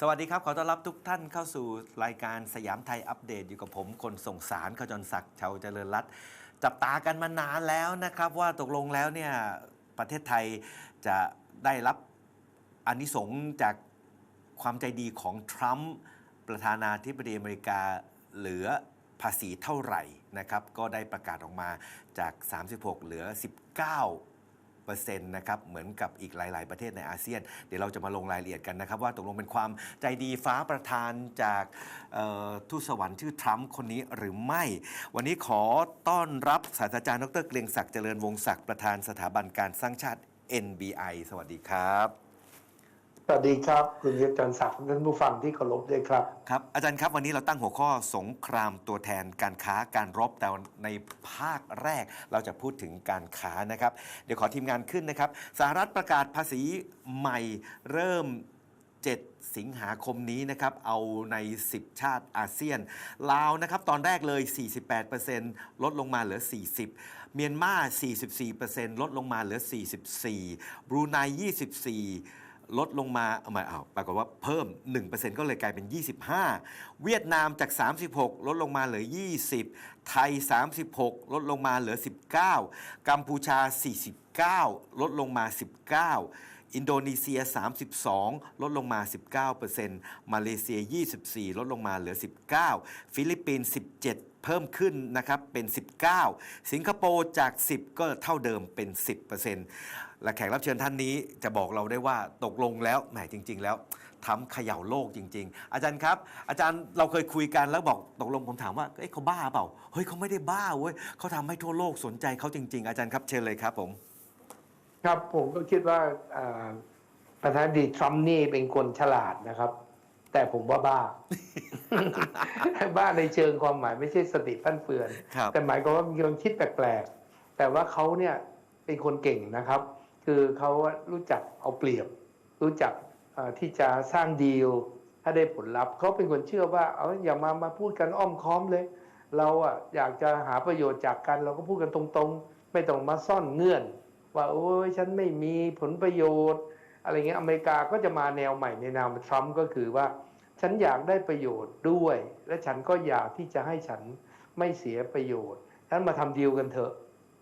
สวัสดีครับ ขอต้อนรับทุกท่านเข้าสู่รายการสยามไทยอัปเดตอยู่กับผม คนส่งสารขจรศักดิ์ชาวเจริญรัตน์จับตากันมานานแล้วนะครับ ว่าตกลงแล้วเนี่ยประเทศไทยจะได้รับอานิสงส์จากความใจดีของทรัมป์ประธานาธิบดีอเมริกาเหลือภาษีเท่าไหร่นะครับ ก็ได้ประกาศออกมาจาก 36 เหลือ 19 ปอร์เซ็นต์นะครับเหมือนกับอีกหลาย ๆ ประเทศในอาเซียน เดี๋ยวเราจะมาลงรายละเอียดกันนะครับ ว่าตกลงเป็นความใจดีฟ้าประทานจากทูตสวรรค์ชื่อทรัมป์คนนี้หรือไม่ วันนี้ขอต้อนรับศาสตราจารย์ดรเกรียงศักดิ์เจริญวงศักดิ์ประธานสถาบันการสร้างชาติ NBI สวัสดีครับ สวัสดีครับ คุณยุทธจันทร์ศักดิ์ท่านผู้ฟังที่เคารพด้วยครับครับ อาจารย์ครับวันนี้เราตั้งหัวข้อสงครามตัวแทนการค้าการรบแต่ในภาคแรกเราจะพูดถึงการค้านะครับ เดี๋ยวขอทีมงานขึ้นนะครับสหรัฐประกาศภาษีใหม่เริ่ม 7 สิงหาคมนี้นะครับ เอาใน 10 ชาติอาเซียน ลาวนะครับ ตอนแรกเลย 48%ลดลงมาเหลือ 40 เมียนมา 44%ลดลงมาเหลือ 44 บรูไน 24 ลดลงมาเอามาเอาปรากฏว่าเพิ่ม 1%ก็เลยกลายเป็น 25 เวียดนามจาก 36 ลดลงมาเหลือ 20 ไทย 36 ลดลงมาเหลือ 19 กัมพูชา 49 ลดลงมา 19อินโดนีเซีย 32 ลดลงมา 19%มาเลเซีย 24 ลดลงมาเหลือ 19 ฟิลิปปินส์ 17 เพิ่มขึ้นนะครับเป็น 19 สิงคโปร์จาก 10 ก็เท่าเดิมเป็น 10% และแขกรับเชิญท่านนี้จะบอกเราได้ว่าตกลงแล้วแหมจริง ๆ แล้วทำเขย่าโลกจริง ๆ อาจารย์ครับ อาจารย์เราเคยคุยกันแล้วบอกตกลงผมถามว่าเอ้ยเขาบ้าเปล่าเฮ้ยเขาไม่ได้บ้าเว้ยเขาทำให้ทั่วโลกสนใจเขาจริง ๆ อาจารย์ครับเชิญเลยครับผม ครับผมก็คิดว่าอ่าประธานาธิบดีทรัมป์นี่เป็นคนฉลาดนะครับ แต่ผมว่าบ้า บ้าในเชิงความหมายไม่ใช่สติฟั่นเฟือนครับแต่หมายความว่ามีความคิดแปลกๆแต่ว่าเขาเนี่ยเป็นคนเก่งนะครับ คือเขารู้จักเอาเปรียบ รู้จักที่จะสร้างดีลถ้าได้ผลลัพธ์เขาเป็นคนเชื่อว่าเอาอย่ามามาพูดกันอ้อมค้อมเลย เราอะอยากจะหาประโยชน์จากกัน เราก็พูดกันตรงๆ ไม่ต้องมาซ่อนเงื่อน ว่าโอ้ยฉันไม่มีผลประโยชน์ อะไรเงี้ยอเมริกาก็จะมาแนวใหม่ในนามทรัมป์ก็คือว่า ฉันอยากได้ประโยชน์ด้วย และฉันก็อยากที่จะให้ฉันไม่เสียประโยชน์ฉันมาทำดีลกันเถอะ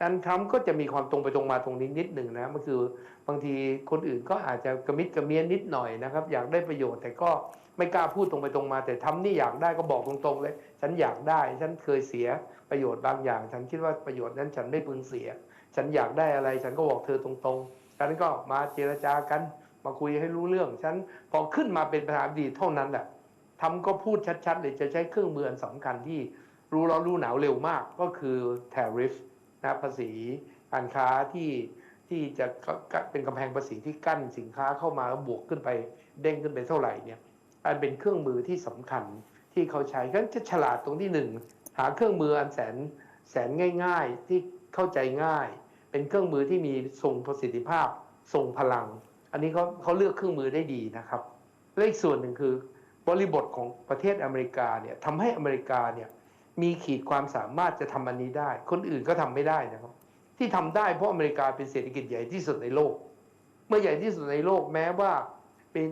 นั้นทรัมป์ก็จะมีความตรงไปตรงมาตรงนี้นิดหนึ่งนะมันคือบางทีคนอื่นก็อาจจะกระมิดกระเมียนนิดหน่อยนะครับ อยากได้ประโยชน์แต่ก็ไม่กล้าพูดตรงไปตรงมา แต่ทำนี่อยากได้ก็บอกตรงๆเลย ฉันอยากได้ ฉันเคยเสียประโยชน์บางอย่าง ฉันคิดว่าประโยชน์นั้นฉันไม่พึงเสีย ฉันอยากได้อะไร ฉันก็บอกเธอตรงๆฉันก็มาเจรจากัน มาคุยให้รู้เรื่อง ฉันพอขึ้นมาเป็นประธานาธิบดีเท่านั้นแหละทำก็พูดชัดๆเลยจะใช้เครื่องมืออันสำคัญที่รู้ร้อนรู้หนาวเร็วมากก็คือ tariff นะภาษีการค้าที่ที่จะเป็นกำแพงภาษีที่กั้นสินค้าเข้ามาแล้วบวกขึ้นไปเด้งขึ้นไปเท่าไหร่เนี่ยอันเป็นเครื่องมือที่สำคัญที่เขาใช้ก็จะฉลาดตรงที่หนึ่งหาเครื่องมืออันแสนแสนง่าย ๆที่เข้าใจง่าย เป็นเครื่องมือที่มีทรงประสิทธิภาพทรงพลัง อันนี้เขาเขาเลือกเครื่องมือได้ดีนะครับและอีกส่วนหนึ่งคือบริบทของประเทศอเมริกาเนี่ยทำให้อเมริกาเนี่ย มีขีดความสามารถจะทำอันนี้ได้ คนอื่นก็ทำไม่ได้นะครับ ที่ทำได้เพราะอเมริกาเป็นเศรษฐกิจใหญ่ที่สุดในโลก เมื่อใหญ่ที่สุดในโลกแม้ว่าเป็น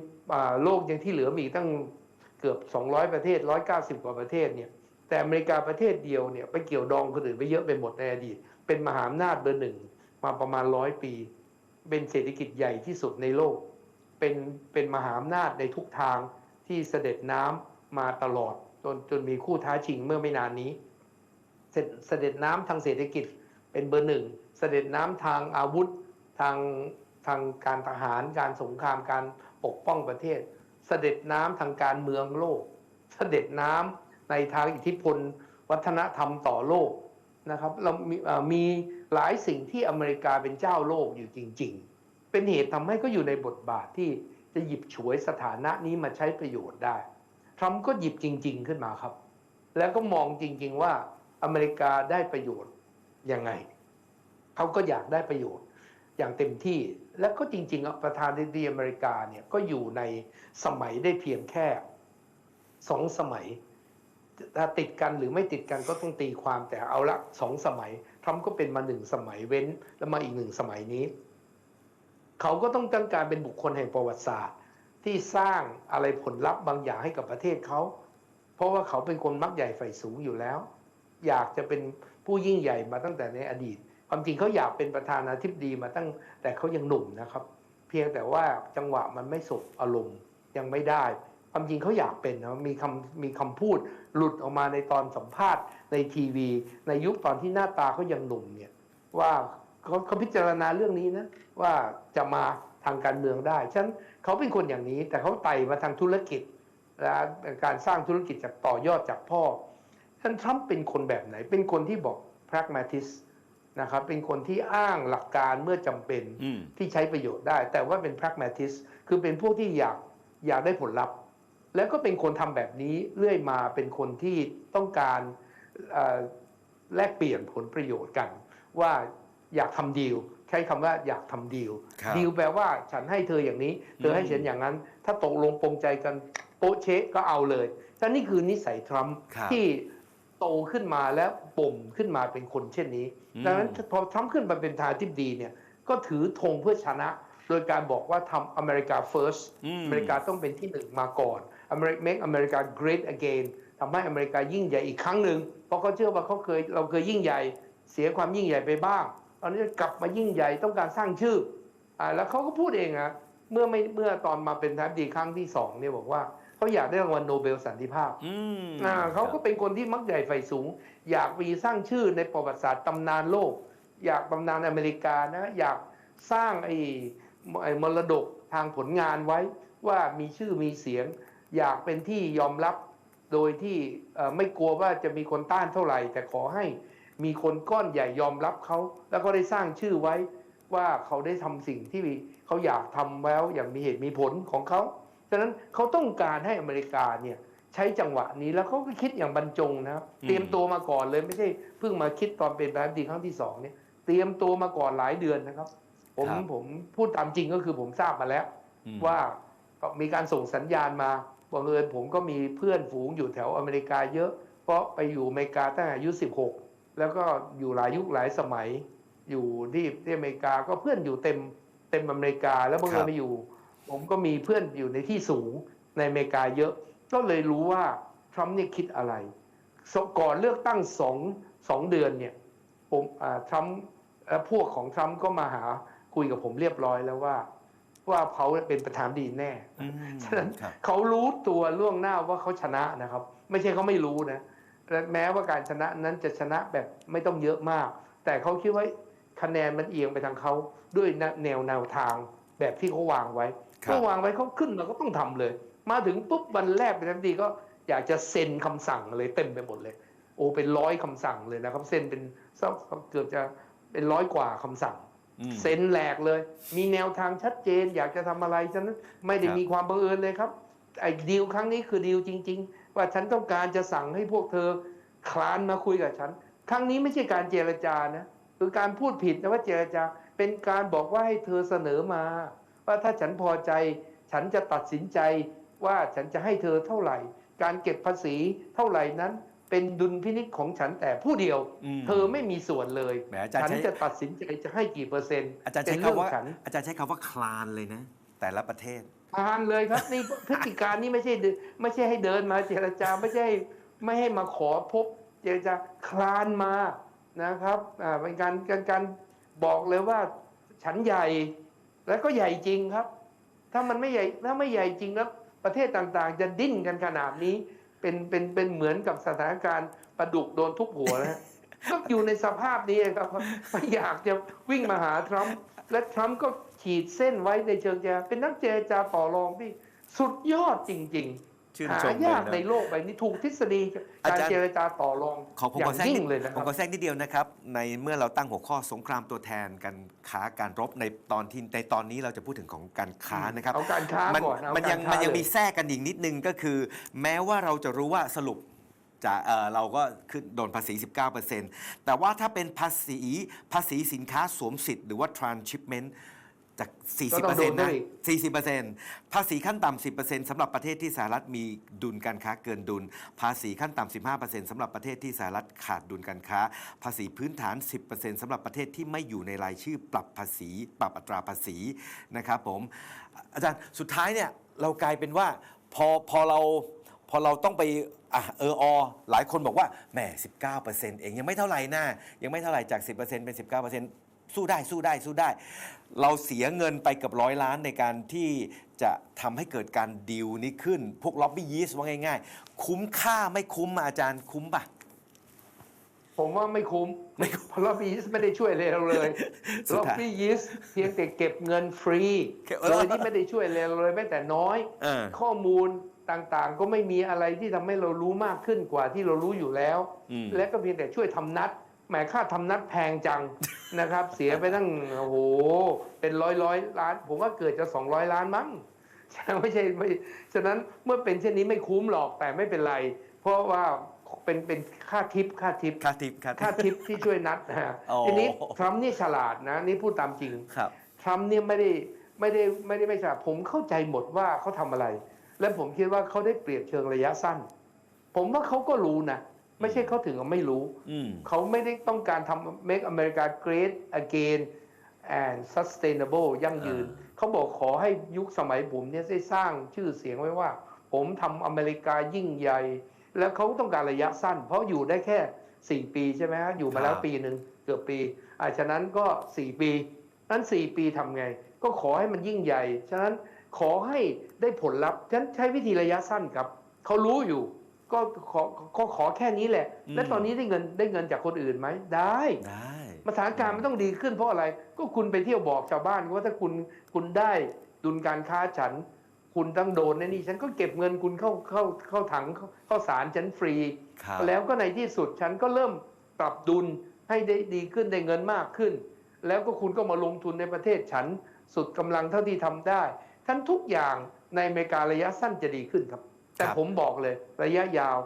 โลกยังที่เหลือมีตั้งเกือบ 200 ประเทศ 190 กว่าประเทศเนี่ยแต่อเมริกาประเทศเดียวเนี่ยไปเกี่ยวดองคนอื่นไปเยอะไปหมดในอดีต เป็นมหาอำนาจเบอร์หนึ่งมาประมาณร้อยปี เป็นเศรษฐกิจใหญ่ที่สุดในโลก เป็นเป็นมหาอำนาจในทุกทางที่เสด็จน้ำมาตลอด จนจนมีคู่ท้าชิงเมื่อไม่นานนี้เสด็จเสด็จน้ำทางเศรษฐกิจเป็นเบอร์หนึ่ง เสด็จน้ำทางอาวุธทางทางการทหารการสงครามการปกป้องประเทศ เสด็จน้ำทางการเมืองโลก เสด็จน้ำในทางอิทธิพล วัฒนธรรมต่อโลกนะครับเรามีมีหลายสิ่งที่อเมริกาเป็นเจ้าโลกอยู่จริง ๆ เป็นเหตุทำให้ก็อยู่ในบทบาทที่จะหยิบฉวยสถานะนี้มาใช้ประโยชน์ได้ ทรัมป์ก็หยิบจริง ๆ ขึ้นมาครับ แล้วก็มองจริง ๆ ว่าอเมริกาได้ประโยชน์ยังไงเขาก็อยากได้ประโยชน์อย่างเต็มที่ แล้วก็จริง ๆ ประธานาธิบดีอเมริกาเนี่ยก็อยู่ในสมัยได้เพียงแค่สองสมัยถ้าติดกันหรือไม่ติดกันก็ต้องตีความแต่เอาละสองสมัยทรัมป์ก็เป็นมาหนึ่งสมัยเว้น แล้วมาอีกหนึ่งสมัยนี้ เขาก็ต้องต้งการเป็นบุคคลแห่งประวัติศาสตร์ ที่สร้างอะไรผลลัพธ์บางอย่างให้กับประเทศเขา เพราะว่าเขาเป็นคนมักใหญ่ไฟสูงอยู่แล้ว อยากจะเป็นผู้ยิ่งใหญ่มาตั้งแต่ในอดีต ความจริงเขาอยากเป็นประธานาธิบดีมาตั้งแต่เขายังหนุ่มนะครับ เพียงแต่ว่าจังหวะมันไม่สบอารมณ์ยังไม่ได้ ความจริงเขาอยากเป็นนะมีคำมีคำพูดหลุดออกมาในตอนสัมภาษณ์ในทีวี ในยุคตอนที่หน้าตาเขายังหนุ่มเนี่ยว่าเขาเขาพิจารณาเรื่องนี้นะว่าจะมาทางการเมืองได้ฉะนัน เขาเป็นคนอย่างนี้ แต่เขาไต่มาทางธุรกิจและการสร้างธุรกิจจากต่อยอดจากพ่อ ท่านทรัมป์เป็นคนแบบไหน เป็นคนที่บอก pragmatist นะครับเป็นคนที่อ้างหลักการเมื่อจำเป็นอืมที่ใช้ประโยชน์ได้ แต่ว่าเป็น pragmatist คือเป็นพวกที่อยากอยากได้ผลลัพธ์ แล้วก็เป็นคนทำแบบนี้เรื่อยมาเป็นคนที่ต้องการเอ่อแลกเปลี่ยนผลประโยชน์กัน ว่า อยากทำดีลใช้คำว่าอยากทำดีลครับดีลแปลว่าฉันให้เธออย่างนี้ เธอให้ฉันอย่างนั้น ถ้าตกลงปรงใจกันโป๊ะเชะก็เอาเลยแต่นี่คือนิสัยทรัมป์ครับที่โตขึ้นมาแล้วป่มขึ้นมาเป็นคนเช่นนี้อืมดังนั้นพอทรัมป์ขึ้นมาเป็นประธานาธิบดีเนี่ยก็ถือธงเพื่อชนะ โดยการบอกว่าทำอเมริกา first อืมอเมริกาต้องเป็นที่หนึ่งมาก่อน Ameri- make America great again ทำให้อเมริกายิ่งใหญ่อีกครั้งหนึ่งเพราะเขาเชื่อว่าเขาเคยเราเคยยิ่งใหญ่เสียความยิ่งใหญ่ไปบ้าง ตอนนี้กลับมายิ่งใหญ่ต้องการสร้างชื่ออ่าแล้วเขาก็พูดเองอะเมื่อไม่เมื่อตอนมาเป็นทาธิบดีครั้งที่สองเนี่ยบอกว่าเขาอยากได้รางวัลโนเบลสันติภาพอืมอ่าเขาก็เป็นคนที่มักใหญ่ไฟสูง อยากมีสร้างชื่อในประวัติศาสตร์ตำนานโลก อยากตำนานอเมริกานะอยากสร้างไอ้ไอ้มรดกทางผลงานไว้ว่ามีชื่อมีเสียง อยากเป็นที่ยอมรับโดยที่เอ่อไม่กลัวว่าจะมีคนต้านเท่าไหร่ แต่ขอให้ มีคนก้อนใหญ่ยอมรับเขา แล้วก็ได้สร้างชื่อไว้ว่าเขาได้ทำสิ่งที่เขาอยากทำแล้วอย่างมีเหตุมีผลของเขาฉะนั้นเขาต้องการให้อเมริกาเนี่ยใช้จังหวะนี้แล้วเขาก็คิดอย่างบรรจงนะครับอืมเตรียมตัวมาก่อนเลยไม่ใช่เพิ่งมาคิดตอนเป็นประธานาธิบดีครั้งที่สองเนี่ยเตรียมตัวมาก่อนหลายเดือนนะครับ ผมครับผมพูดตามจริงก็คือผมทราบมาแล้วอืมว่ามีการส่งสัญญาณมาบังเอิญผมก็มีเพื่อนฝูงอยู่แถวอเมริกาเยอะ เพราะไปอยู่อเมริกาตั้งแต่อายุ 16 แล้วก็อยู่หลายยุคหลายสมัย อยู่ที่ที่อเมริกาก็เพื่อนอยู่เต็มเต็มอเมริกา แล้วบังเอิครัญบไปอยู่ ผมก็มีเพื่อนอยู่ในที่สูงในอเมริกาเยอะ ก็เลยรู้ว่าทรัมป์เนี่ยคิดอะไรสก่อนเลือกตั้งสองสองเดือนเนี่ยผมอ่าทรัมป์และพวกของทรัมป์ก็มาหาคุยกับผมเรียบร้อยแล้วว่า ว่าเขาเป็นประธานดีแน่อืมฉะนั้นครับเขารู้ตัวล่วงหน้าว่าเขาชนะนะครับ ไม่ใช่เขาไม่รู้นะ และแม้ว่าการชนะนั้นจะชนะแบบไม่ต้องเยอะมาก แต่เขาคิดว่าคะแนนมันเอียงไปทางเขาด้วยแนวแนวทางแบบที่เขาวางไว้ครับก็วางไว้เขาขึ้นมาก็ต้องทำเลย มาถึงปุ๊บวันแรกเป็นทันทีก็อยากจะเซ็นคำสั่งเลยเต็มไปหมดเลย โอ้เป็นร้อยคำสั่งเลยนะครับเซ็นเป็นสักเกือบจะเป็นร้อยกว่าคำสั่งอืมเซ็นแหลกเลย มีแนวทางชัดเจน อยากจะทำอะไรฉะนั้นไม่ได้ครับมีความบังเอิญเลยครับไอ้ดีลครั้งนี้คือดีลจริง ๆ ว่าฉันต้องการจะสั่งให้พวกเธอคลานมาคุยกับฉัน ครั้งนี้ไม่ใช่การเจรจานะคือการพูดผิดนะว่าเจรจาเป็นการบอกว่าให้เธอเสนอมา ว่าถ้าฉันพอใจ ฉันจะตัดสินใจว่าฉันจะให้เธอเท่าไหร่ การเก็บภาษีเท่าไหร่นั้นเป็นดุลพินิจของฉันแต่ผู้เดียวอืมเธอไม่มีส่วนเลยแหมอาจารย์ฉันใช้จะตัดสินใจจะให้กี่เปอร์เซ็นต์อาจารย์เป็ใช้นเรื่องคำว่าฉันอาจารย์ใช้คำว่าคลานเลยนะ แต่ละประเทศ ผ่านเลยครับนี่พฤติการนี่ไม่ใช่ไม่ใช่ให้เดินมาเจรจาไม่ใช่ไม่ให้มาขอพบ เจรจาคลานมานะครับอ่าเป็นการการการบอกเลยว่าฉันใหญ่แล้วก็ใหญ่จริงครับ ถ้ามันไม่ใหญ่ถ้าไม่ใหญ่จริงแล้วประเทศต่างๆ จะดิ้นกันขนาดนี้ เป็นเป็นเป็นเหมือนกับสถานการณ์ประดุกโดนทุบหัวนะก็อยู่ในสภาพนี้ครับไม่อยากจะวิ่งมาหาทรัมป์และทรัมป์ก็ ขีดเส้นไว้ในเชิงเจรจาเป็นนักเจรจาต่อรองที่สุดยอดจริงชื่นๆหาชมเลยยากในนะโลกใบนี้ถูกทฤษฎีอาการจารย์เจรจาต่อรองขอผมอย่าของแทรกยิ่นิงดเลยนะคผมรับขอแทรกนิดเดียวนะครับ ในเมื่อเราตั้งหัวข้อสงครามตัวแทนการค้าการรบในตอนที่ในตอนนี้เราจะพูดถึงของการค้านะครับเอาการค้ามันก่อนเอามันยังการค้ามันยังเลยมีแทรกกันอีกนิดนึงก็คือ แม้ว่าเราจะรู้ว่าสรุปจะเอ่อเราก็ขึ้นโดนภาษี 19%แต่ว่าถ้าเป็นภาษีภาษีสินค้าสวมสิทธิ์หรือว่า transshipment จากก็ต้องโดน40%ด้นะวยอีก40%ภาษีขั้นต่ำ 10%สำหรับประเทศที่สหรัฐมีดุลการค้าเกินดุล ภาษีขั้นต่ำ 15%สำหรับประเทศที่สหรัฐขาดดุลการค้า ภาษีพื้นฐาน 10%สำหรับประเทศที่ไม่อยู่ในรายชื่อปรับภาษี ปรับอัตราภาษีนะครับผม อาจารย์สุดท้ายเนี่ยเรากลายเป็นว่าพอพอเราพอเราต้องไปอะเอออ หลายคนบอกว่าแหม19%เองยังไม่เท่าไหร่นะยังไม่เท่าไหร่จาก 10%เป็น 19% สู้ได้สู้ได้สู้ได้ เราเสียเงินไปเกับร้อยล้านในการที่จะทำให้เกิดการดีลนี้ขึ้น พวกล็อบบี้ยีสว่าง่าย ๆ คุ้มค่าไม่คุ้มอะอาจารย์คุ้มปะผมว่าไม่คุ้มไม่คุ้มเพราะล็อบบี้ยิสไม่ได้ช่วยอะไรเราเลยสุดล็อบท้ายบี้ยิสเพียงแต่เก็บเงินฟรีเก็บโดยที่ไม่ได้ช่วยอะไรเราเลยแม้แต่น้อยเออข้อมูลต่างๆ ก็ไม่มีอะไรที่ทำให้เรารู้มากขึ้นกว่าที่เรารู้อยู่แล้วอืมและก็เพียงแต่ช่วยทำนัด แหมค่าทำนัดแพงจังนะครับ เสียไปตั้งโอ้โหเป็นร้อยร้อยล้าน ผมว่าเกิดจะสองร้อยล้านมั้งไม่ใช่ไม่ฉะนั้นเมื่อเป็นเช่นนี้ไม่คุ้มหรอกแต่ไม่เป็นไร เพราะว่าเป็นเป็นค่าทิปค่าทิปค่าทิปค่าค่าทิปทิปที่ช่วยนัดนะฮะอ๋อทีนี้ทรัมป์นี่ฉลาดนะนี่พูดตามจริงครับทรัมป์เนี่ยไม่ได้ไม่ได้ไม่ได้ไม่ฉลาดผมเข้าใจหมดว่าเขาทำอะไร และผมคิดว่าเขาได้เปรียบเชิงระยะสั้น ผมว่าเขาก็รู้นะ ไม่ใช่เขาถึงกับไม่รู้อืมเขาไม่ได้ต้องการทำ make America great again and sustainable ยั่งยืน เขาบอกขอให้ยุคสมัยผมเนี่ยได้สร้างชื่อเสียงไว้ว่า ผมทำอเมริกายิ่งใหญ่ แล้วเขาต้องการระยะสั้น เพราะอยู่ได้แค่ 4 ปีใช่ไหมฮะอยู่มาแล้วครับปีหนึ่งเกือบปีอ่าฉะนั้นก็ 4 ปีนั้น 4 ปีทำไง ก็ขอให้มันยิ่งใหญ่ ฉะนั้นขอให้ได้ผลลัพธ์ฉะนั้นใช้วิธีระยะสั้นครับเขารู้อยู่ ก็ขอก็ขอแค่นี้แหละอืมและตอนนี้ได้เงินได้เงินจากคนอื่นไหมได้ได้สถานการณ์มันต้องดีขึ้นเพราะอะไร ก็คุณไปเที่ยวบอกชาวบ้านว่าถ้าคุณคุณได้ดุลการค้าฉัน คุณต้องโดนในะนี่ฉันก็เก็บเงินคุณเข้าเข้าเข้าถังเข้าเข้าสารฉันฟรีครับแล้วก็ในที่สุดฉันก็เริ่มปรับดุลให้ได้ดีขึ้นได้เงินมากขึ้น แล้วก็คุณก็มาลงทุนในประเทศฉันสุดกำลังเท่าที่ทำได้ ทั้นทุกอย่างในอเมริการะยะสั้นจะดีขึ้นครับ แต่ครับผมบอกเลยระยะยาว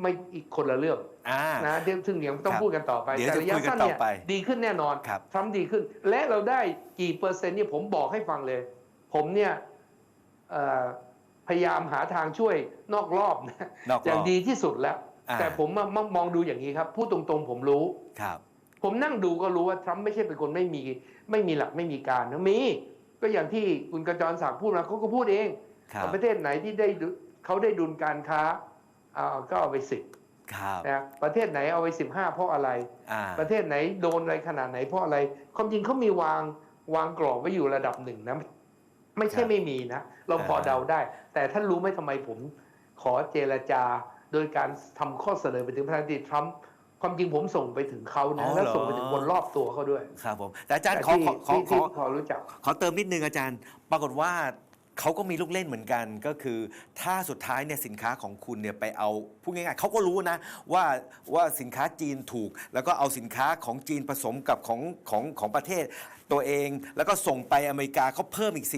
ไม่อีกคนละเรื่องอ่านะเดี๋ยวซึ่งเดี๋ยวต้องครับพูดกันต่อไปเดี๋ยวแต่จะระยะคุยกันสั้นต่อเนี่ยไปดีขึ้นแน่นอนครับทรัมป์ดีขึ้น และเราได้กี่เปอร์เซ็นต์เนี่ยผมบอกให้ฟังเลย ผมเนี่ยเอ่อพยายามหาทางช่วยนอกรอบนะนอกรอบอย่างดีที่สุดแล้วอ่าแต่ผมมามามองดูอย่างนี้ครับ พูดตรงๆผมรู้ครับ ผมนั่งดูก็รู้ว่าทรัมป์ไม่ใช่เป็นคนไม่มีไม่มีหลักไม่มีการนะมี ก็อย่างที่คุณกระจรศักดิ์พูดมาเขาก็พูดเองครับประเทศไหนที่ได้ดุ เขาได้ดุลการค้าอ่าก็เอาไปสิบครับ นะประเทศไหนเอาไปสิบห้าเพราะอะไร อ่า ประเทศไหนโดนอะไรขนาดไหนเพราะอะไร ความจริงเขามีวางวางกรอบไว้อยู่ระดับหนึ่งนะไม่ใช่ครับไม่มีนะ เราพออ่าเดาได้ แต่ท่านรู้ไหมทำไมผมขอเจรจาโดยการทำข้อเสนอไปถึงประธานาธิบดีทรัมป์ความจริงผมส่งไปถึงเขานะแล้วส่งไปถึงคนรอบตัวเขาด้วยครับผม แต่อาจารย์ขอที่ขอขอที่ขที่อพอรู้จัก ขอเติมนิดนึงอาจารย์ ปรากฏว่า เขาก็มีลูกเล่นเหมือนกันก็คือ ถ้าสุดท้ายเนี่ยสินค้าของคุณเนี่ยไปเอาพูดง่ายๆเขาก็รู้นะว่าว่าสินค้าจีนถูก แล้วก็เอาสินค้าของจีนผสมกับของของของประเทศตัวเอง แล้วก็ส่งไปอเมริกาเขาเพิ่มอีก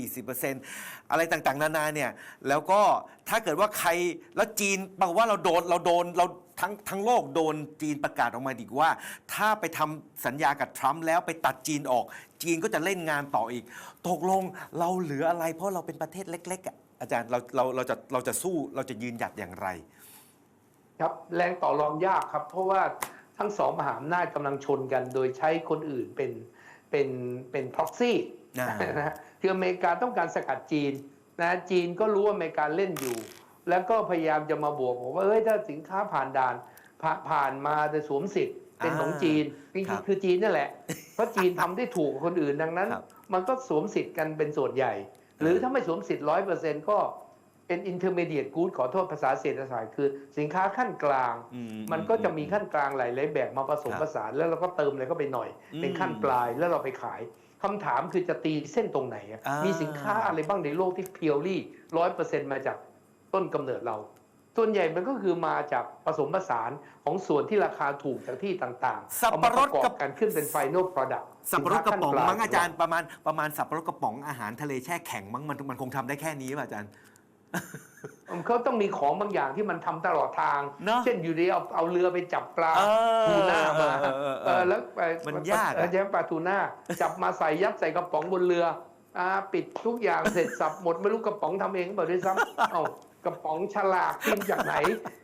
40%อะไรต่างๆ นานาเนี่ยแล้วก็ถ้าเกิดว่าใครแล้วจีนปรากว่าเราโดนเราโดนเรา ทั้งทั้งโลกโดนจีนประกาศออกมาดีกว่า ถ้าไปทำสัญญากับทรัมป์แล้วไปตัดจีนออก จีนก็จะเล่นงานต่ออีก ตกลงเราเหลืออะไร เพราะเราเป็นประเทศเล็กๆอะอาจารย์เราเราเราจะเราจะสู้เราจะยืนหยัดอย่างไร ครับแรงต่อรองยากครับ เพราะว่าทั้งสองมหาอำนาจกำลังชนกัน โดยใช้คนอื่นเป็นเป็นเป็นพ็อกซี่อ่า นะฮะคืออเมริกาต้องการสกัดจีนนะจีนก็รู้ว่าอเมริกาเล่นอยู่ แล้วก็พยายามจะมาบวกบอกว่าเอ้ยถ้าสินค้าผ่านด่านผ่าผ่านมาจะสวมสิทธิ์เป็นของจีนจริงครับๆคือจีนนั่นแหละ เพราะจีนทำได้ถูกกว่าคนอื่นดังนั้นครับมันก็สวมสิทธิ์กันเป็นส่วนใหญ่ หรือถ้าไม่สวมสิทธิ์ร้อยเปอร์เซ็นต์ก็เป็น intermediate good ขอโทษภาษาเศรษฐศาสตร์คือสินค้าขั้นกลางอืมันก็จะมีขั้นกลางหลายๆแบบมาผสมครับผสานแล้วเราก็เติมอะไรก็ไปหน่อยอืมเป็นขั้นปลายแล้วเราไปขายคำถามคือจะตีเส้นตรงไหนอะอ่ามีมีสินค้าอะไรบ้างในโลกที่เพียวลี่ร้อยเปอร์เซ็นต์มาจาก ต้นกำเนิดเรา ส่วนใหญ่มันก็คือมาจากผสมผสานของส่วนที่ราคาถูกจากที่ต่างๆสับเอาปะมารปดระกอกับบกันขึ้นเป็น final product สับปะรดกระป๋องสินค้าขั้นปลมั้งอาจารย์ประมาณประมาณสับปะรดกระป๋องอาหารทะเลแช่แข็งมั้งมันมันคงทำได้แค่นี้ป่ะอาจารย์เขาต้องมีของบางอย่างที่มันทำตลอดทางเนอะเช่นอยู่ดีเอาเอาเรือไปจับปลาเออทูน่ามาเออเออเออเออแล้วไปมันยากอะเออใช่ปลาทูน่าจับมาใส่ยัดใส่กระป๋องบนเรืออ่าปิดทุกอย่างเสร็จสับหมดไม่รู้กระป๋องทำเองเปล่าด้วยซ้ำเอ้า กระป๋องฉลากพิมพ์จากไหน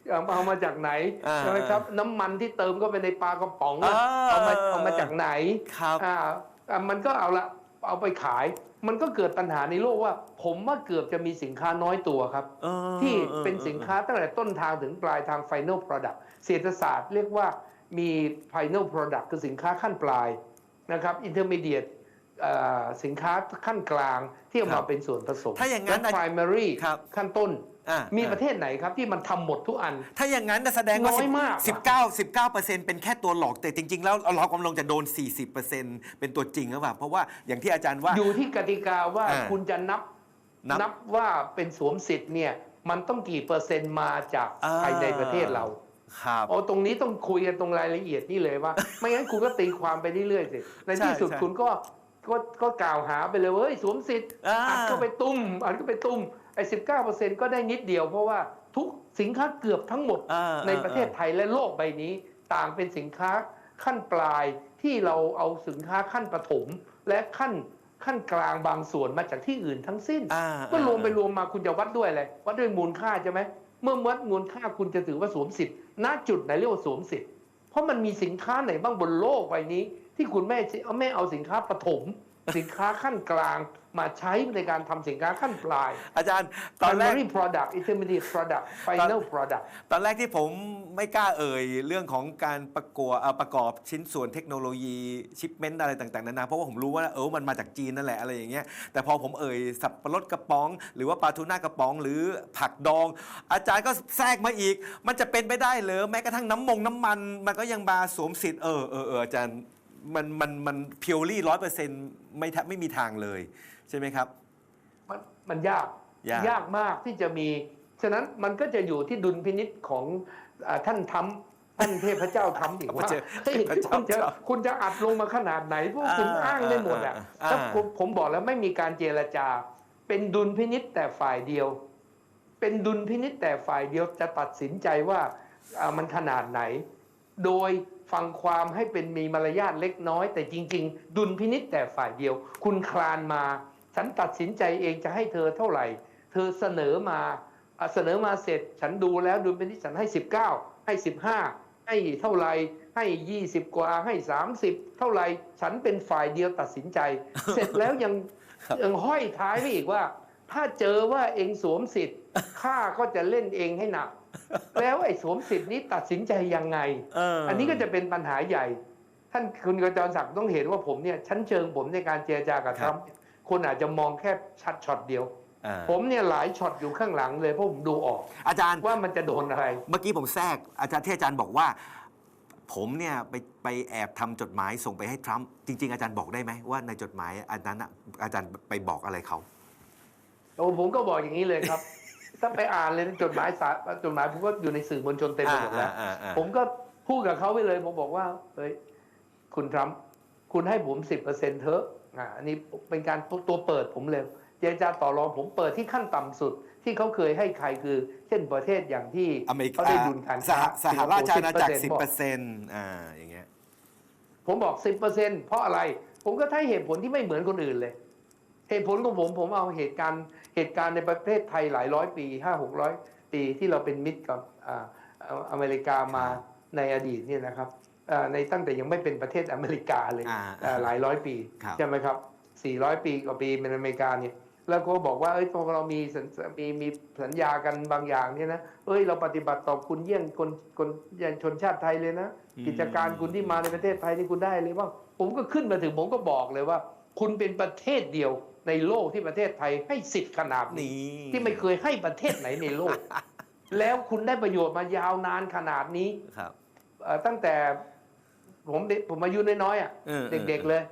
เอาเอามาจากไหนอ่าใช่ไหมครับ น้ำมันที่เติมก็ไปในปลากระป๋องอะเออเอามาเอามาจากไหนครับอ่าอ่ามันก็เอาละเอาไปขาย มันก็เกิดปัญหาในโลกว่า ผมว่าเกือบจะมีสินค้าน้อยตัวครับเออที่ออเป็นสินค้าตั้งแต่ต้นทางถึงปลายทาง final product เศรษฐศาสตร์เรียกว่ามี final product คือสินค้าขั้นปลายนะครับ intermediate เอ่อ สินค้าขั้นกลางที่เอาครัมาบเป็นส่วนผสมถ้าอย่างนั้นและ primary ครับขั้นต้นอะมีอะประเทศไหนครับที่มันทำหมดทุกอัน ถ้าอย่างนั้นน่ะแสดงว่าน้อยมากสิบเก้าสิบเก้าเปอร์เซ็นต์เป็นแค่ตัวหลอกแต่จริง ๆ แล้วเรากำลังจะโดน 40เปอร์เซ็นต์เป็นตัวจริงหรือเปล่าเพราะว่าอย่างที่อาจารย์ว่า อยู่ที่กติกาว่าอ่าคุณจะนับนับนับว่าเป็นสวมสิทธิ์เนี่ยมันต้องกี่เปอร์เซ็นต์มาจากอ่าภายในประเทศเราครับโอ้ตรงนี้ต้องคุยกันตรงรายละเอียดนี่เลยว่า ไม่งั้นคุณก็ตีความไปเรื่อยๆสิในที่สุดใช่คุณก็ ก็ก็กล่าวหาไปเลยว่าเฮ้ยสวมสิทธิ์อ่าอัดเข้าไปตุ้มอัดเข้าไปตุ้มไอ้สิบเก้าเปอร์เซ็นต์ก็ได้นิดเดียวเพราะว่าทุกสินค้าเกือบทั้งหมดอ่าในประเทศไทยและโลกใบนี้ ต่างเป็นสินค้าขั้นปลายที่เราเอาสินค้าขั้นปฐมและขั้นขั้นกลางบางส่วนมาจากที่อื่นทั้งสิ้นอ่าก็รวมไปรวมมาคุณจะวัดด้วยอะไรวัดด้วยมูลค่าใช่ไหมเมื่อวัดมูลค่าคุณจะถือว่าสวมสิทธิ์ณจุดไหนเรียกว่าสวมสิทธิ์เพราะมันมีสินค้าไหนบ้างบนโลกใบนี้ ที่คุณไม่เอาไม่เอาสินค้าปฐมสินค้าขั้นกลางมาใช้ในการทำสินค้าขั้นปลาย อาจารย์ตอนแรก primary product intermediate product final product ตอนแรกที่ผมไม่กล้าเอ่ย เรื่องของการประกวดเอ่อประกอบชิ้นส่วนเทคโนโลยีชิปเมนต์อะไรต่างๆนานาเพราะว่าผมรู้ว่าเออมันมาจากจีนนั่นแหละอะไรอย่างเงี้ยแต่พอผมเอ่ยสับปะรดกระป๋อง หรือว่าปลาทูน่ากระป๋อง หรือผักดอง อาจารย์ก็แทรกมาอีก มันจะเป็นไปได้เหรือแม้กระทั่งน้ำมงน้ำมัน มันก็ยังมาสวมสิทธิ์เออเออเอออาจารย์ มันมันมันเพียวลี่ร้อยเปอร์เซ็นต์ไม่แทบไม่มีทางเลยใช่ไหมครับ มันมันยากยากมากที่จะมี ฉะนั้นมันก็จะอยู่ที่ดุลพินิษของอาท่านทำท่านเทพเจ้าทำอีกว่าเทพเฮ้ยเทพเจ้าคุณจะคุณจะอัดลงมาขนาดไหนพวกคุณอ่าอ้างได้หมดอะอ่าถ้าผมผมบอกแล้วไม่มีการเจรจา เป็นดุลพินิษแต่ฝ่ายเดียว เป็นดุลพินิษแต่ฝ่ายเดียวจะตัดสินใจว่าอ่ามันขนาดไหน โดย ฟังความให้เป็นมีมารยาทเล็กน้อย แต่จริง ๆ ดุลพินิษแต่ฝ่ายเดียว คุณคลานมา ฉันตัดสินใจเองจะให้เธอเท่าไหร่ เธอเสนอมาอะเสนอมาเสร็จ ฉันดูแล้วดุลพินิษฉันให้ 19 ให้ 15 ให้เท่าไหร่ให้ 20 กว่าให้ 30 เท่าไหร่ฉันเป็นฝ่ายเดียวตัดสินใจ เสร็จแล้วยังครับยังห้อยท้ายไปอีกว่า ถ้าเจอว่าเองสวมสิทธิ์ข้าก็จะเล่นเองให้หนัก แล้วไอ้สวมสิทธิ์นี้ตัดสินใจยังไงเอออันนี้ก็จะเป็นปัญหาใหญ่ ท่านคุณกระจรศักดิ์ต้องเห็นว่าผมเนี่ยชั้นเชิงผมในการเจรจากับทรัมป์คนอาจจะมองแค่ชัดช็อตเดียวอ่าผมเนี่ยหลายช็อตอยู่ข้างหลังเลยเพราะผมดูออก อาจารย์ว่ามันจะโดนอะไร เมื่อกี้ผมแทรกอาจารย์ที่อาจารย์บอกว่า ผมเนี่ยไปไปแอบทำจดหมายส่งไปให้ทรัมป์จริง ๆ อาจารย์บอกได้ไหมว่าในจดหมายอันนั้นน่ะอาจารย์ไปบอกอะไรเขาโอ้ผมก็บอกอย่างนี้เลยครับ ถ้าไปอ่านเลยจดหมายสารจดหมายผมก็อยู่ในสื่อมวลชนเต็มไปหมดแล้วอ่าอ่าอ่าผมก็พูดกับเขาไปเลย ผมบอกว่าเฮ้ยคุณทรัมป์คุณให้ผมสิบเปอร์เซ็นเถอะอ่าอันนี้เป็นการตัวตัวเปิดผมเลยเจรจาต่อรองผมเปิดที่ขั้นต่ำสุดที่เขาเคยให้ใครคือ เช่นประเทศอย่างที่อเมริกาเขาได้ดุลการสค้าหสหราชอาณาจักร10%สิบเปอร์เซ็นต์อ่าอย่างเงี้ยผมบอกสิบเปอร์เซ็นเพราะอะไร ผมก็ให้เหตุผลที่ไม่เหมือนคนอื่นเลย เหตุผลของผมผมเอาเหตุการณ์เหตุการณ์ในประเทศไทยหลายร้อยปีห้าหกร้อยปีที่เราเป็นมิตรกับอ่าอ่าอเมริกามาในอดีตเนี่ยนะครับอ่าในตั้งแต่ยังไม่เป็นประเทศอเมริกาเลยอ่าอ่าหลายร้อยปีครับใช่ไหมครับสี่ร้อยปีกว่าปีเป็นอเมริกาเนี่ยแล้วก็บอกว่าเอ้ยพอเรามีสัญมีมีสัญญากันบางอย่างเนี่ยนะเอ้ยเราปฏิบัติต่อคุณเยี่ยงคนคนอย่างชนชาติไทยเลยนะ กิจการคุณที่มาในประเทศไทยนี่คุณได้เลยว่าผมก็ขึ้นมาถึงผมก็บอกเลยว่า คุณเป็นประเทศเดียว ในโลกที่ประเทศไทยให้สิทธิ์ขนาดนี้นี่ที่ไม่เคยให้ประเทศไหนในโลก แล้วคุณได้ประโยชน์มายาวนานขนาดนี้ครับเอ่อตั้งแต่ผมเด็กผมอายุน้อยๆอะออเด็ก ๆ เลย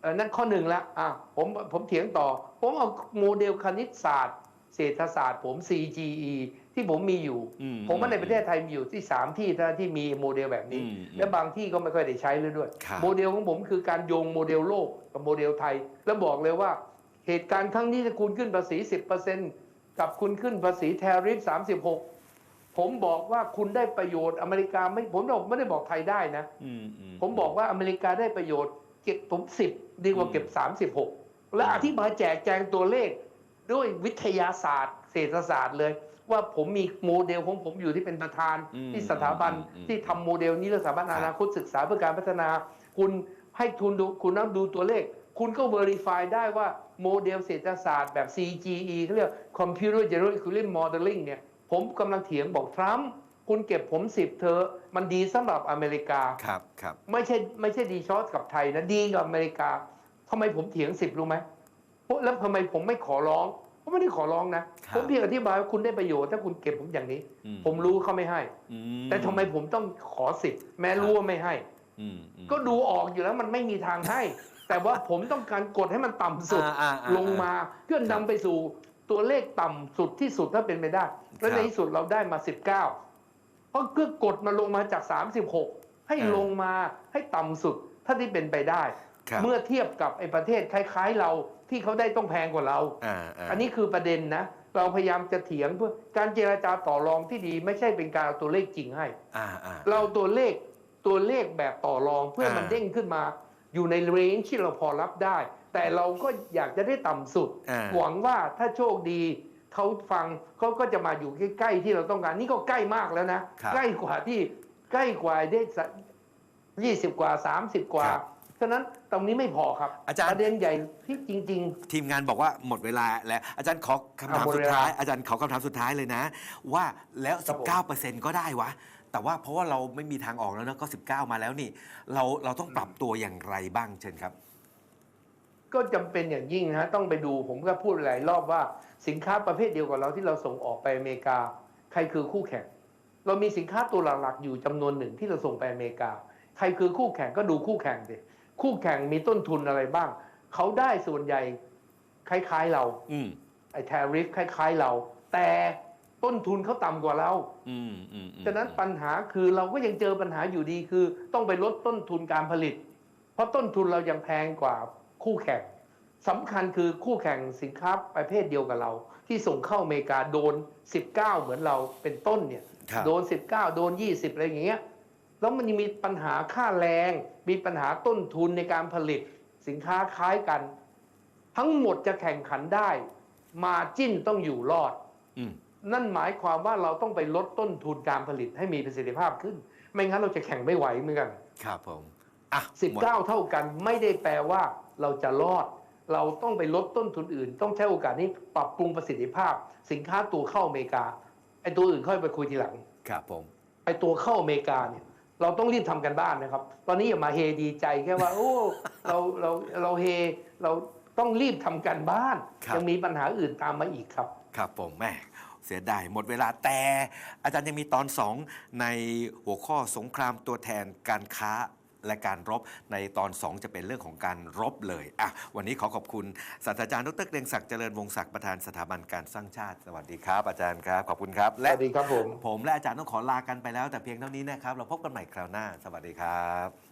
เออนั่นข้อหนึ่งละอะผมผมเถียงต่อ ผมเอาโมเดลคณิตศาสตร์ เศรษฐศาสตร์ ผม CGE ที่ผมมีอยู่อืผมว่าในประเทศไทยมีอยู่ที่สามที่เท่านั้นที่มีโมเดลแบบนี้อืมและบางที่ก็ไม่ค่อยได้ใช้เลยด้วยครับโมเดลของผมคือการโยงโมเดลโลกกับโมเดลไทย แล้วบอกเลยว่า เหตุการณ์ครั้งนี้ถ้าคุณขึ้นภาษี 10%กับคุณขึ้นภาษีแทริฟ 36 ผมบอกว่าคุณได้ประโยชน์อเมริกาไม่ผมบอกไม่ได้บอกไทยได้นะอืมอืผมบอกว่าอเมริกาได้ประโยชน์เก็บผมสิบดีกว่าเก็บ 36 และอธิบายแจกแจงตัวเลขด้วยวิทยาศาสตร์ เศรษฐศาสตร์เลย ว่าผมมีโมเดลของผมอยู่ที่เป็นประธานอืมที่สถาบันอืมที่ทำโมเดลนี้และสถาบันครับอนาคตศึกษาเพื่อการพัฒนา คุณให้ทุนดูคุณนับดูตัวเลข คุณก็ verify ได้ว่าโมเดลเศรษฐศาสตร์แบบ CGE เขาเรียก Computer General Equilibrium Modeling เนี่ย ผมกำลังเถียงบอกทรัมป์คุณเก็บผมสิบเธอะมันดีสำหรับอเมริกา ครับครับ ไม่ใช่ไม่ใช่ดีชอสกับไทยนะ ดีกับอเมริกาทำไมผมเถียงสิบรู้ไหมเพราะแล้วทำไมผมไม่ขอร้องผมไม่ได้ขอร้องนะ ครับผมเพียงอธิบายว่าคุณได้ประโยชน์ถ้าคุณเก็บผมอย่างนี้ อืผมรู้เขาไม่ให้ อืแต่ทำไมผมต้องขอสิบแม้รู้ว่าไม่ให้ อืมอืมก็ดูออกอยู่แล้วมันไม่มีทางให้ แต่ว่าผมต้องการกดให้มันต่ำสุดอ่าอ่าอ่าลงมาเพื่อนำไปสู่ตัวเลขต่ำสุดที่สุดถ้าเป็นไปได้ และครับในที่สุดเราได้มา 19 เพราะเพื่อกดมาลงมาจาก 36 ให้อ่าลงมาให้ต่ำสุดถ้าที่เป็นไปได้ ครับ เมื่อเทียบกับไอ้ประเทศคล้ายๆ เราที่เขาได้ต้องแพงกว่าเรา อ่าา อันนี้คือประเด็นนะ เราพยายามจะเถียงเพื่อการเจรจาต่อรองที่ดีไม่ใช่เป็นการเอาตัวเลขจริงให้ อ่าอ่า เราตัวเลขตัวเลขแบบต่อรองเพื่ออ่ามั มันเด้งขึ้นมา อยู่ในเรนจ์ที่เราพอรับได้ แต่เราก็อยากจะได้ต่ำสุดอ่าหวังว่าถ้าโชคดีเขาฟังเขาก็จะมาอยู่ใกล้ๆที่เราต้องการ นี่ก็ใกล้มากแล้วนะครับใกล้กว่าที่ใกล้กว่าได้ยี่สิบกว่าสามสิบกว่าครับฉะนั้นตรงนี้ไม่พอครับ อาจารย์ประเด็นใหญ่ที่จริงทีมงานบอกว่าหมดเวลาแล้วอาจารย์ขอคำถามอะหมดสุดเวลาท้ายอาจารย์ขอคำถามสุดท้ายเลยนะ ว่าแล้วครับผม19%ก็ได้วะ แต่ว่าเพราะว่าเราไม่มีทางออกแล้วนะก็ 19 มาแล้วนี่ เราเราต้องปรับตัวอย่างไรบ้างเชิญครับๆก็จำเป็นอย่างยิ่งนะต้องไปดูผมก็พูดหลายรอบว่าสินค้าประเภทเดียวกับเราที่เราส่งออกไปอเมริกา ใครคือคู่แข่ง เรามีสินค้าตัวหลักๆอยู่จำนวนหนึ่งที่เราส่งไปอเมริกา ใครคือคู่แข่งก็ดูคู่แข่งสิคู่แข่งมีต้นทุนอะไรบ้าง เขาได้ส่วนใหญ่คล้ายๆเรา อืมไอ้ tariff คล้ายๆเรา แต่ ต้นทุนเขาต่ำกว่าเราอืมอืมอืมฉะนั้นปัญหาคือเราก็ยังเจอปัญหาอยู่ดีคือ ต้องไปลดต้นทุนการผลิต เพราะต้นทุนเรายังแพงกว่าคู่แข่งสำคัญคือคู่แข่งสินค้าประเภทเดียวกับเรา ที่ส่งเข้าอเมริกาโดน 19 เหมือนเราเป็นต้นเนี่ยครับโดน 19 โดน 20 อะไรอย่างเงี้ยแล้วมันยังมีปัญหาค่าแรง มีปัญหาต้นทุนในการผลิต สินค้าคล้ายกัน ทั้งหมดจะแข่งขันได้ มาจิ้นต้องอยู่รอดอืม นั่นหมายความว่าเราต้องไปลดต้นทุนการผลิตให้มีประสิทธิภาพขึ้น ไม่งั้นเราจะแข่งไม่ไหวเหมือนกันครับผมอะหมด19เท่ากันไม่ได้แปลว่าเราจะรอด เราต้องไปลดต้นทุนอื่น ต้องใช้โอกาสนี้ปรับปรุงประสิทธิภาพ สินค้าตัวเข้าอเมริกาไอ้ตัวอื่นค่อยไปคุยทีหลังครับผมไอ้ตัวเข้าอเมริกาเนี่ยเราต้องรีบทำกันบ้านนะครับ ตอนนี้อย่ามาเฮดีใจแค่ว่า โอ้เราเราเราเฮเราต้องรีบทำกันบ้านครับยังมีปัญหาอื่นตามมาอีกครับ ครับผมแม่ เสียดายหมดเวลาแต่อาจารย์ยังมีตอน 2 ในหัวข้อสงครามตัวแทนการค้าและการรบในตอน 2 จะเป็นเรื่องของการรบเลยอะวันนี้ขอขอบคุณศาสตราจารย์ดรเกรียงศักดิ์เจริญวงศ์ศักดิ์ประธานสถาบันการสร้างชาติ สวัสดีครับ อาจารย์ครับ ขอบคุณครับสและวัสดีครับผม ผมและอาจารย์ต้องขอลากันไปแล้วแต่เพียงเท่านี้นะครับ เราพบกันใหม่คราวหน้า สวัสดีครับ